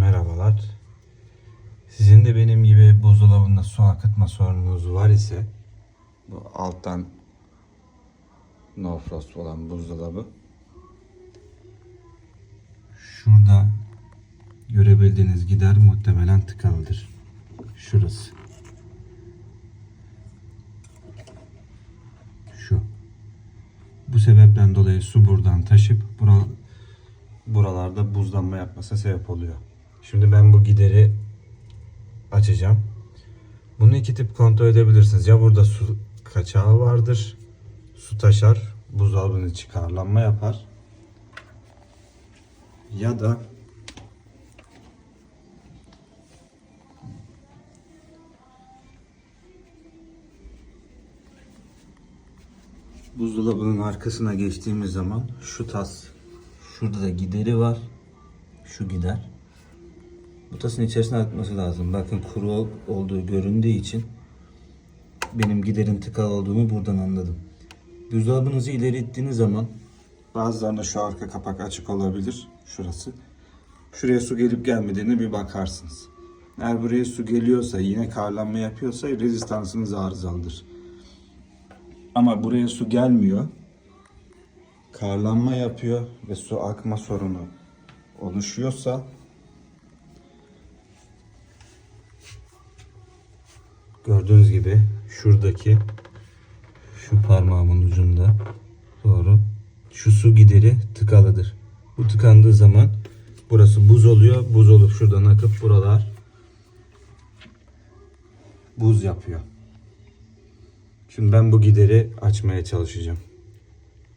Merhabalar. Sizin de benim gibi buzdolabında su akıtma sorununuz var ise bu alttan no frost olan buzdolabı şurada görebildiğiniz gider muhtemelen tıkalıdır. Şurası. Şu. Bu sebepten dolayı su buradan taşıp bura, buralarda buzlanma yapmasına sebep oluyor. Şimdi ben bu gideri açacağım. Bunu iki tip kontrol edebilirsiniz. Ya burada su kaçağı vardır. Su taşar. Buzdolabının içi karlanma yapar. Ya da buzdolabının arkasına geçtiğimiz zaman şu tas şurada da gideri var. Şu gider. Bu tasın içerisine akması lazım. Bakın kuru ol- olduğu göründüğü için benim giderin tıkalı olduğumu buradan anladım. Buzdolabınızı ileri ittiğiniz zaman bazılarında şu arka kapak açık olabilir. Şurası. Şuraya su gelip gelmediğine bir bakarsınız. Eğer buraya su geliyorsa yine karlanma yapıyorsa rezistansınız arızalıdır. Ama buraya su gelmiyor. Karlanma yapıyor ve su akma sorunu oluşuyorsa gördüğünüz gibi şuradaki şu parmağımın ucunda doğru şu su gideri tıkalıdır. Bu tıkandığı zaman burası buz oluyor. Buz olup şuradan akıp buralar buz yapıyor. Şimdi ben bu gideri açmaya çalışacağım.